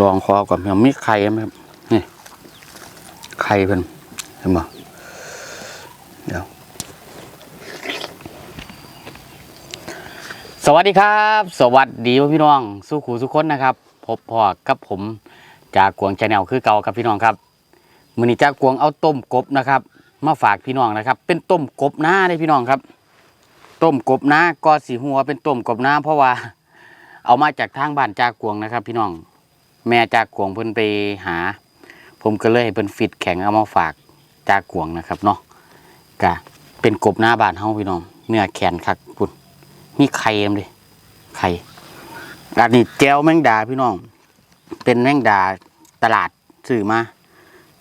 ลองคอก่อนยังมีไข่ไหมครับนี่ไข่เพิ่นเห็นบ่เดี๋ยวสวัสดีครับ สวัสดีพี่น้องสู้ขู่สุคนนะครับ พบพอกับผมจากกวงชาแนลคือเก่าครับพี่น้องครับมือนี้จากกวงเอาต้มกบนะครับ มาฝากพี่น้องนะครับ เป็นต้มกบหน้าได้พี่น้องครับ ต้มกบหน้าก็สีหัวเป็นต้มกบหน้าเพราะว่า เอามาจากทางบ้านจากกวงนะครับ พี่น้อง แม่จากกวงเพิ่นไปหา ผมก็เลยให้เพิ่นฟิตแข็งเอามาฝากจากกวงนะครับเนาะกะเป็นกบหน้าบานเฮาพี่น้องเนื้อแขนคักปุ่นมีไข่เอ็มเลยไข่อันนี้แจวแมงดาพี่น้อง เป็นแมงดาตลาดซื้อมา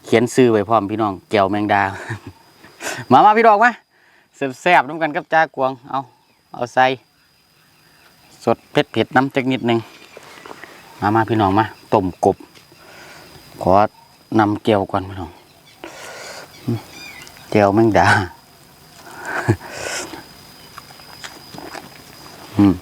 เขียนซื้อไว้พร้อมพี่น้องแจวแมงดา มามาพี่น้องมาแซ่บๆน้ำกันกับจากวงเอาเอาใส่สดเผ็ดเผ็ดๆน้ำจักนิดหนึ่ง มามาพี่น้องมาต้มกบ ขอนำเกลียวก่อนพี่น้องอืมเจียวแมงดาอืม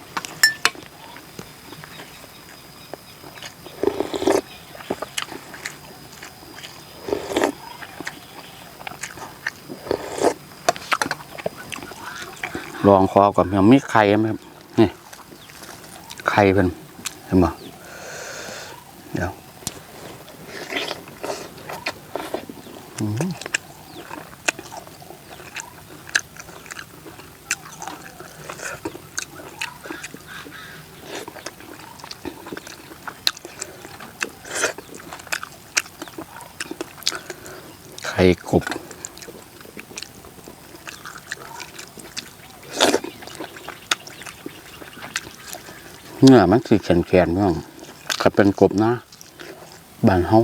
ลองคอก่อนยังมีไข่ไหมครับนี่ไข่เพิ่นเห็นบ่เข่กบเนื้อมันคือแข็งแข็งๆพี่น้องก็เป็นกบนะ บานเฮา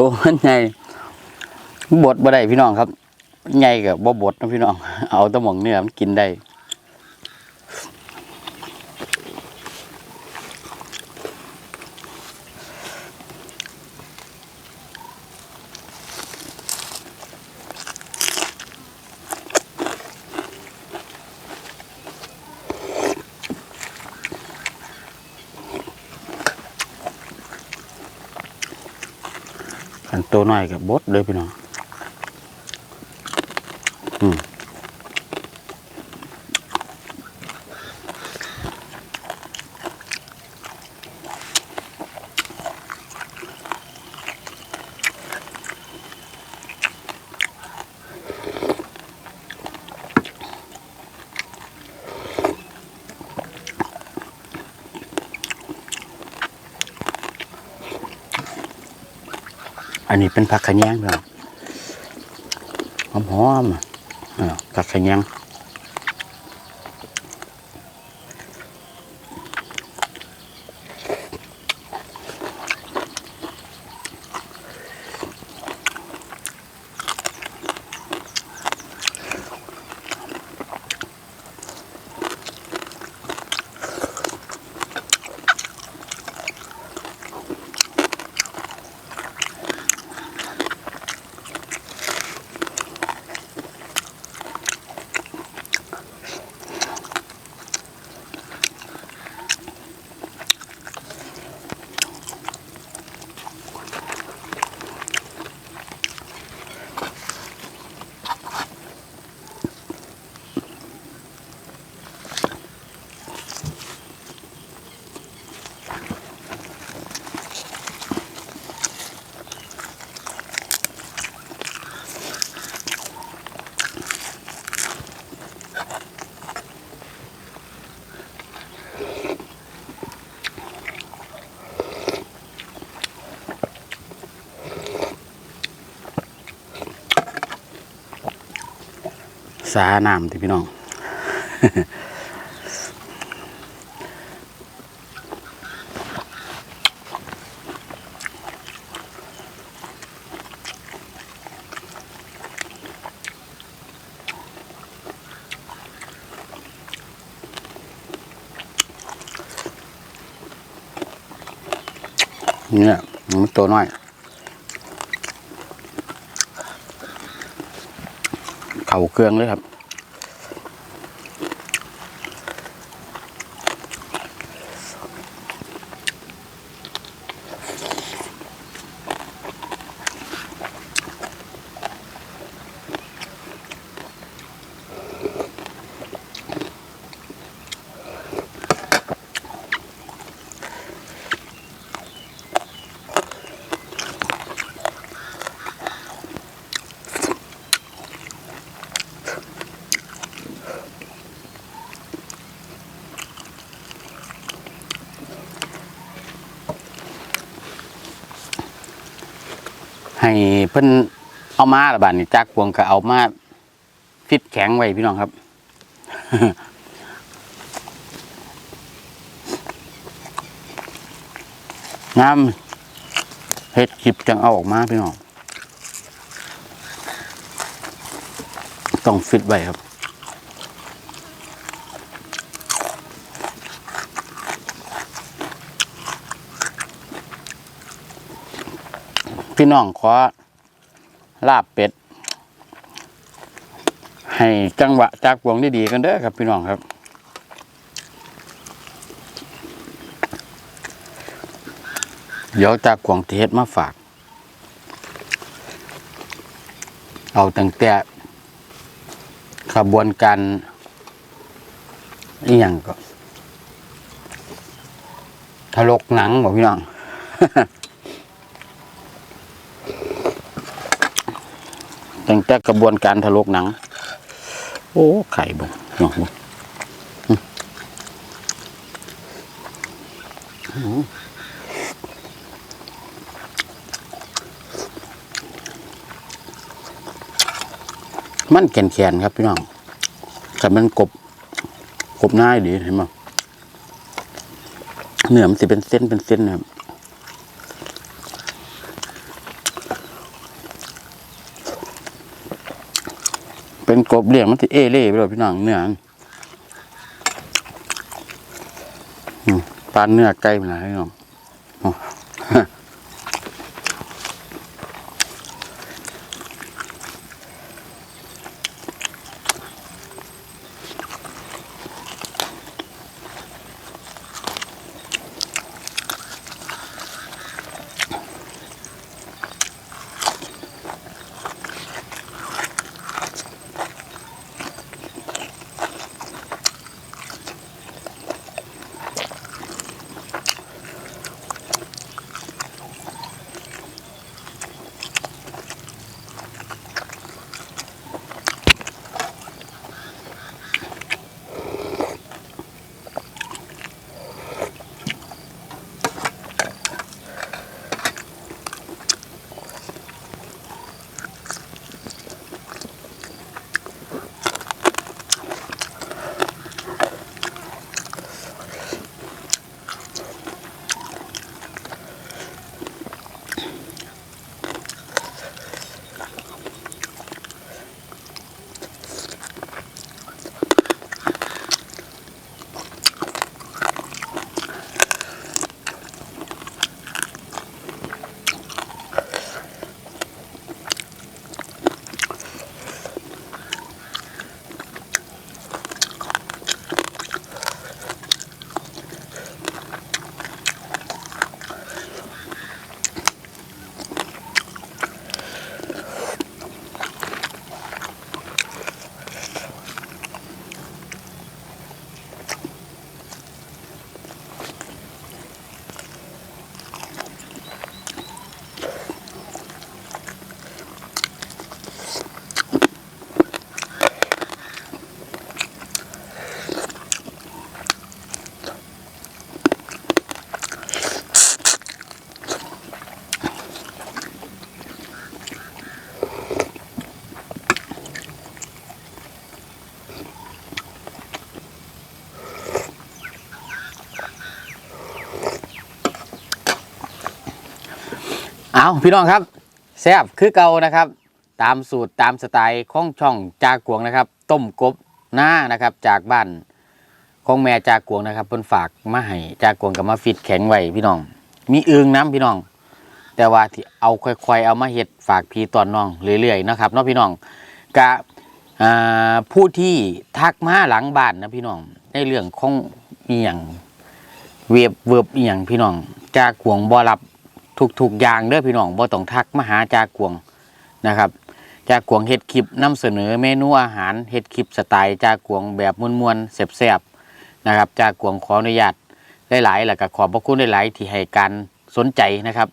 ตัวมันใหญ่บดบ่ได้พี่น้องครับใหญ่กับบ่บดนะพี่น้อง เอาตะหมองเนื้อมันกินได้ ตัวน้อยกับบดเลยพี่น้อง อันนี้เป็นผักขะแยงพี่น้องหอมหอมๆอะผักขะแยง สาน้ำที่พี่น้องเนี่ยมันตัวน้อย เข่าเครื่องเลยครับ ให้เพิ่นเอามาละบาดนี่จากพวงก็เอามาฟิตแข็งไว้พี่น้องครับ น้ำเฮ็ดคลิปจังเอาออกมาพี่น้อง ต้องฟิตไว้ครับ พี่น้องขอลาบเป็ด ให้จังหวะจากวงได้ดีกันเด้อครับพี่น้องครับเดี๋ยวจากกวงเทศมาฝาก เอาตั้งแต่ขบวนการอีหยังก็ทะลกหนังบอกพี่น้อง ตั้งแต่กระบวนการทะลกหนัง โอ้ ไข่บ่หนองบ่อืมอืมมันแข็งๆครับพี่น้องแต่มันกบกบหน้ายดีเห็นไหมเนื้อมันสิเป็นเส้นเป็นเส้นนะครับ เป็นกบเลี้ยงมันสิเอเล่ไปเลยพี่น้องเนื้อปลาเนื้อไก่มันนะพี่น้อง เอาพี่น้องครับแซ่บคือเก่านะครับ ตามสูตรตามสไตล์ของช่องจากวงนะครับ ต้มกบหน้านะครับ จากบ้านของแม่จากวงนะครับเพิ่นฝากมาให้จากวงกับมาฟิตแข็งไว้พี่น้อง มีอึงน้ำพี่น้อง แต่ว่าที่เอาค่อยๆเอามาเฮ็ดฝากพี่ตอนน้องเรื่อยๆนะครับเนาะพี่น้องกะผู้ที่ทักมาหลังบ้านนะพี่น้องในเรื่องของอีหยังเวียบเวิบอีหยังพี่น้องจากวงบ่รับ ทุกๆอย่างเด้อพี่น้องบ่ต้องทักมาหาจากวงนะครับจากวงเฮ็ดคลิปนำเสนอเมนูอาหารเฮ็ดคลิปสไตล์จากวงแบบมวนๆแซ่บๆนะครับจากวงขออนุญาตหลายๆแล้วก็ขอบพระคุณหลายๆที่ให้การสนใจนะครับ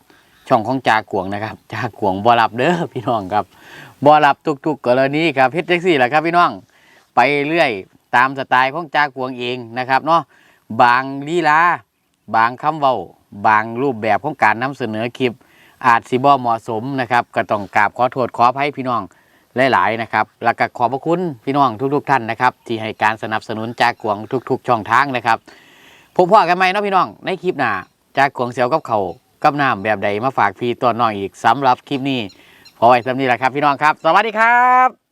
ช่องของจากวงนะครับจากวงบ่รับเด้อพี่น้องครับบ่รับทุกๆกรณีครับเฮ็ดจังซี่แหละครับพี่น้องไปเรื่อยตามสไตล์ของจากวงเองนะครับเนาะบางลีลาบางคำเว้า บางรูปแบบของการนำเสนอคลิป อาจสิบ่เหมาะสมนะครับ ก็ต้องกราบขอโทษขออภัยพี่น้องหลายๆนะครับแล้วก็ขอบพระคุณพี่น้องทุก ๆ ท่านนะครับ ที่ให้การสนับสนุนจากกวงทุก ๆ ช่องทางนะครับพบพ่อกันไหมเนาะพี่น้องในคลิปหน้าจากกวงเสียวกับเขากับน้ำแบบใดมาฝากพี่ตัวน้องอีกสำหรับคลิปนี้พอไว้สำนี้แหละครับพี่น้องครับ สวัสดีครับ